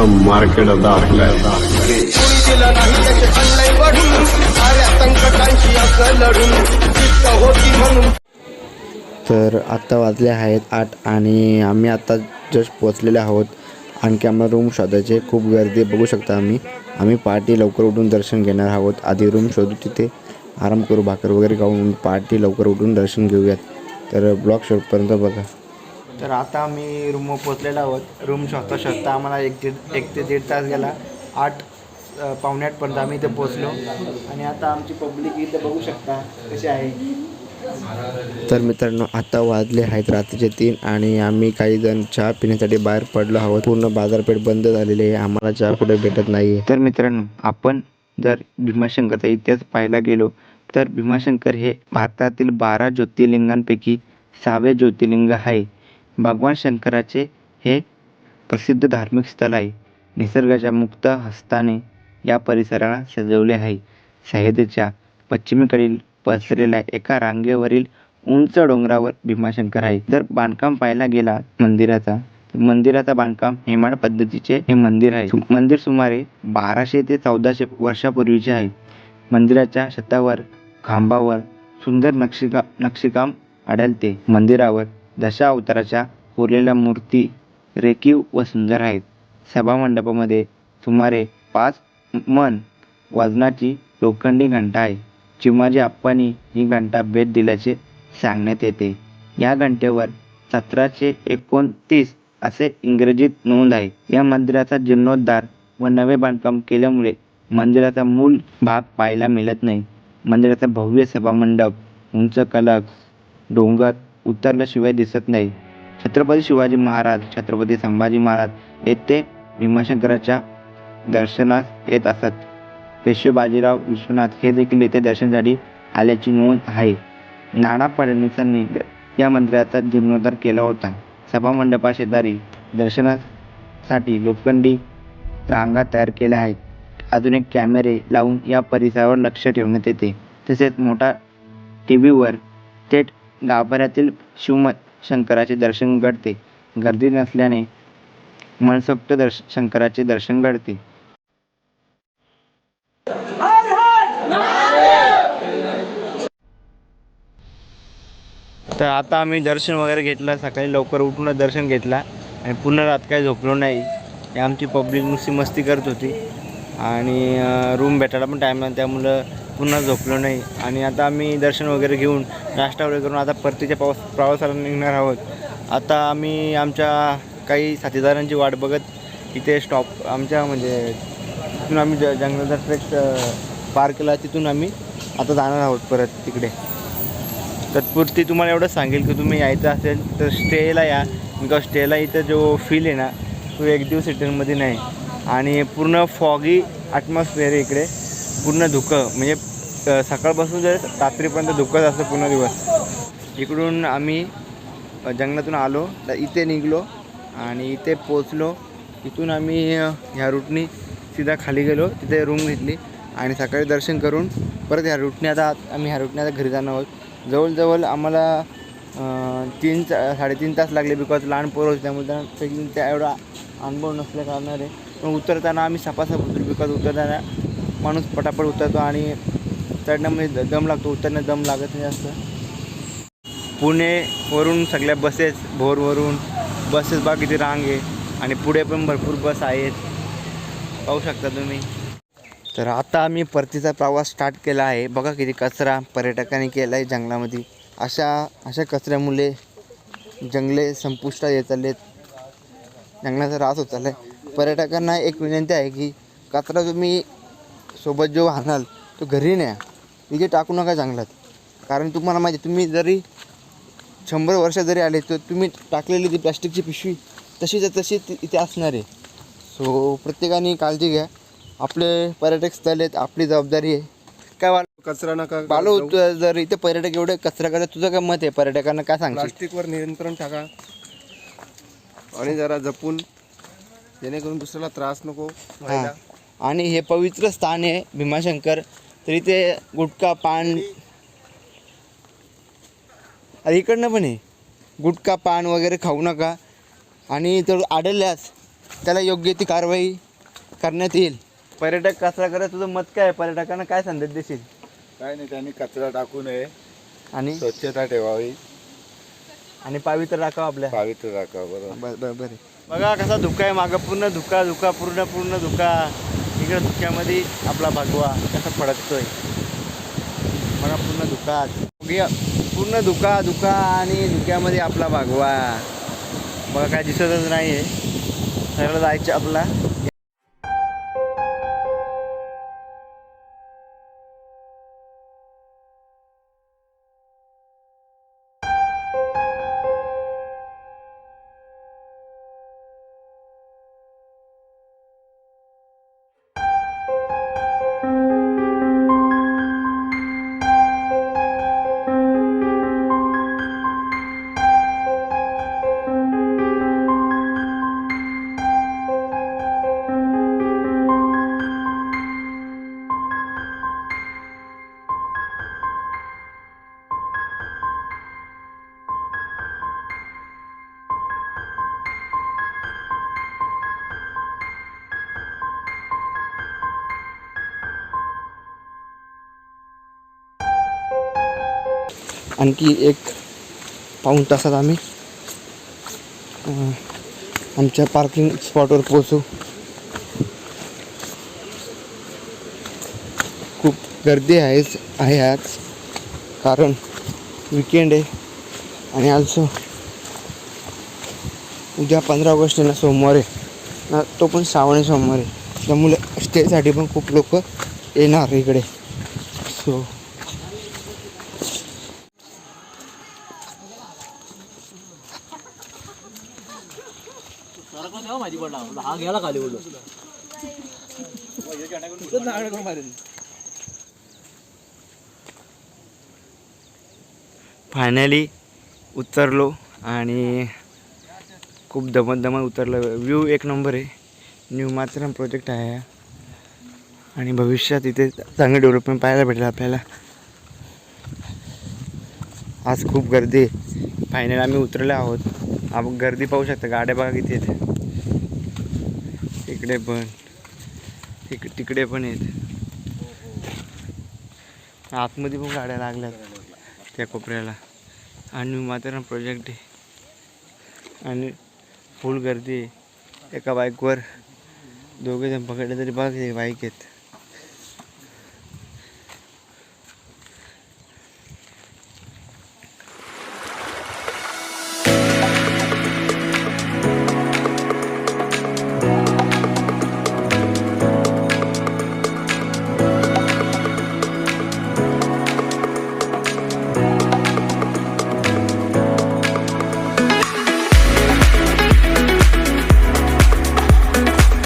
अख्खं मार्केट आता आपल्या तर आत्ता वाजले आहेत आठ आणि आम्ही आत्ता जस्ट पोचलेले आहोत. आणखी आम्हाला रूम शोधायचे खूप गर्दी बघू शकता आम्ही. आम्ही पार्टी लवकर उठून दर्शन घेणार आहोत. आधी रूम शोधू तिथे. आराम करू भाकर वगैरे खाऊन पार्टी लवकर उठून दर्शन घेऊयात. तर ब्लॉक शोधपर्यंत बघा. तर आता आम्ही रूमवर पोचलेलो आहोत. रूम शोधता शोधता आम्हाला एक दीड एक ते दीड तास गेला. आठ पावणे आठपर्यंत आम्ही इथे पोचलो आणि आता आमची पब्लिक इथे बघू शकता कशी आहे. तर मित्रांनो आता वाजले आहेत रात्रीचे तीन आणि आम्ही काही जण चहा पिण्यासाठी बाहेर पडलो आहोत. पूर्ण बाजारपेठ बंद झालेली आहे. आम्हाला चहा कुठे भेटत नाही तर मित्रांनो आपण जर भीमाशंकरचा इतिहास पाहायला गेलो तर भीमाशंकर हे भारतातील बारा ज्योतिर्लिंगांपैकी सहावे ज्योतिर्लिंग आहे. भगवान शंकराचे हे प्रसिद्ध धार्मिक स्थळ आहे. निसर्गाच्या मुक्त हस्ताने या परिसराला सजवले आहे. सह्याद्रीच्या पश्चिमेकडील पसरलेल्या एका रांगेवरील उंच डोंगरावर भीमाशंकर आहे. जर बांधकाम पाहायला गेला मंदिराचा मंदिराचा बांधकाम हेमाड पद्धतीचे हे मंदिर आहे. मंदिर सुमारे बाराशे ते चौदाशे वर्षापूर्वीचे आहे. मंदिराच्या छतावर खांबावर सुंदर नक्षीका नक्षीकाम आढळते. मंदिरावर दशा अवताराच्या कोरलेल्या मूर्ती रेखीव व सुंदर आहेत. सभामंडपामध्ये सुमारे पाच मन वजनाची लोखंडी घंटा आहे. चिमाजी आप्पांनी ही घंटा भेट दिल्याचे सांगण्यात येते. या घंटेवर सतराशे एकोणतीस असे इंग्रजीत नोंद आहे. या मंदिराचा जीर्णोद्धार व नवे बांधकाम केल्यामुळे मंदिराचा मूळ भाग पाहायला मिळत नाही. मंदिराचा भव्य सभामंडप उंच कलक डोंगर उतरल्याशिवाय दिसत नाही. छत्रपती शिवाजी महाराज छत्रपती संभाजी महाराज येथे भीमाशंकराच्या दर्शनास येत असत. पेशवे बाजीराव विश्वनाथ हे देखील येथे दर्शनासाठी आल्याची नोंद आहे. नाना फडणवीसांनी या मंदिराचा जीर्णोद्धार केला होता. सभामंडपा शेजारी दर्शनासाठी लोखंडी रांगा तयार केल्या आहेत. आधुनिक कॅमेरे लावून या परिसरावर लक्ष ठेवण्यात येते. तसेच मोठा टी व्हीवर थेट गाभाऱ्यातील शिवमत शंकराचे दर्शन घडते. गर्दी नसल्याने मनसोक्त दर्श शंकराचे दर्शन घडते. तर आता आम्ही दर्शन वगैरे घेतलं. सकाळी लवकर उठून दर्शन घेतला. आणि पुन्हा रात काही झोपलो नाही. हे आमची पब्लिक नुसती मस्ती करत होती. आणि रूम भेटायला पण टाईम नाही त्यामुळं पुन्हा झोपलो नाही. आणि आता आम्ही दर्शन वगैरे घेऊन नाश्ता वगैरे करून आता परतीच्या पावस प्रवासाला निघणार आहोत. आता आम्ही आमच्या काही साथीदारांची वाट बघत इथे स्टॉप आमच्या म्हणजे तिथून आम्ही ज जंगलाचा ट्रेक पार केला. तिथून आम्ही आता जाणार आहोत परत तिकडे. तत्पुरती तुम्हाला एवढंच सांगेल की तुम्ही यायचं असेल तर स्टेला या. बिकॉज स्टेला इथं जो फील आहे ना तो एक दिवस सिटीमध्ये नाही. आणि पूर्ण फॉगी ॲटमॉस्फिअर आहे इकडे. पूर्ण धुकं म्हणजे सकाळपासून जर रात्रीपर्यंत धुकंच असतं पूर्ण दिवस. इकडून आम्ही जंगलातून आलो तर इथे निघलो आणि इथे पोचलो इथून आम्ही ह्या रूटनी सीधा खाली गेलो तिथे रूम घेतली आणि सकाळी दर्शन करून परत ह्या रूटने आता आम्ही ह्या रूटने आता घरी जाणार आहोत. जवळजवळ आम्हाला तीन चा- साडेतीन तास लागले बिकॉज लहान पोरं होते त्यामुळे त्यांना ट्रेकिंगचा एवढा अनुभव नसल्या कारणाने. पण उतरताना आम्ही सपासप उतरू बिकॉज उतरताना माणूस पटापट उतरतो आणि चढण्यामध्ये दम लागतो. उतरण्यात दम लागत नाही जास्त. पुणेवरून सगळ्या बसेस भोरवरून बसेस बा किती रांग आहे. आणि पुढे पण भरपूर बस आहेत. पाहू शकता तुम्ही. तर आता आम्ही परतीचा प्रवास स्टार्ट केला आहे. बघा किती कचरा पर्यटकांनी केला आहे जंगलामध्ये. अशा अशा कचऱ्यामुळे जंगले संपुष्टात येत आहेत जंगलाचा रास होत चालला आहे पर्यटकांना एक विनंती आहे की कचरा तुम्ही सोबत जो आणाल तो घरी न्या. इथे टाकू नका जंगलात. कारण तुम्हाला माहिती तुम्ही जरी शंभर वर्ष जरी आले तर तुम्ही टाकलेली ती प्लास्टिकची पिशवी तशीच तशी इथे असणार आहे. सो प्रत्येकाने काळजी घ्या. आपले पर्यटक स्थळ आहेत आपली जबाबदारी आहे. काय वाल कचरा नका बालो जर इथे पर्यटक एवढे कचरा करतात तुझं काय मत आहे? पर्यटकांना काय सांगशील? प्लास्टिकवर नियंत्रण टाका. आणि जरा जपून जेणेकरून दुसऱ्याला त्रास नको व्हायला आणि हे पवित्र स्थान आहे भीमाशंकर. तर इथे गुटखा पान अरे इकडनं पण आहे गुटखा पान वगैरे खाऊ नका. आणि तर आढळल्यास त्याला योग्य ती कारवाई करण्यात येईल. पर्यटक कचरा करत तुझं मत काय? पर्यटकांना काय संदेश देशील? काय नाही त्यांनी कचरा टाकू नये. आणि? स्वच्छता ठेवावी. आणि पावित्र राखावं आपल्या. पावित्र राखावं बरोबर. बर बर. बघा कसा धुका आहे मागं. पूर्ण धुका धुका पूर्ण पूर्ण धुका. इकडे धुक्यामध्ये आपला भगवा कसा फडकतोय. मला पूर्ण धुका. पूर्ण धुका धुका आणि धुक्यामध्ये आपला भगवा. बघा काय दिसतच नाही आहे सरळ जायचं आपला. आणखी एक पाऊण तासात आम्ही आमच्या पार्किंग स्पॉटवर पोहोचू. खूप गर्दी आहेच आहे आज. कारण विकेंड आहे. आणि आल्सो उद्या पंधरा ऑगस्ट आहे ना सोमवार आहे. ना तो पण श्रावणी सोमवार आहे. त्यामुळे स्टेसाठी पण खूप लोक येणार इकडे. सो हा गेला खाली बोललो फायनली उतरलो आणि खूप दमत दमत उतरलं. व्ह्यू एक नंबर आहे. न्यू माथेरान प्रोजेक्ट आहे. आणि भविष्यात इथे चांगले डेव्हलपमेंट पाहायला भेटेल आपल्याला. आज खूप गर्दी आहे. फायनल आम्ही उतरले आहोत. आपण गर्दी पाहू शकता. गाड्या बघा किती आहेत. इकडे पण. इक तिकडे पण आहेत. आतमध्ये पण गाड्या लागल्यात त्या कोपऱ्याला. आणि माथेरान प्रोजेक्ट आहे. आणि फुल गर्दी आहे. एका बाईकवर दोघे जण पकडले तरी बघ ते बाईक आहेत.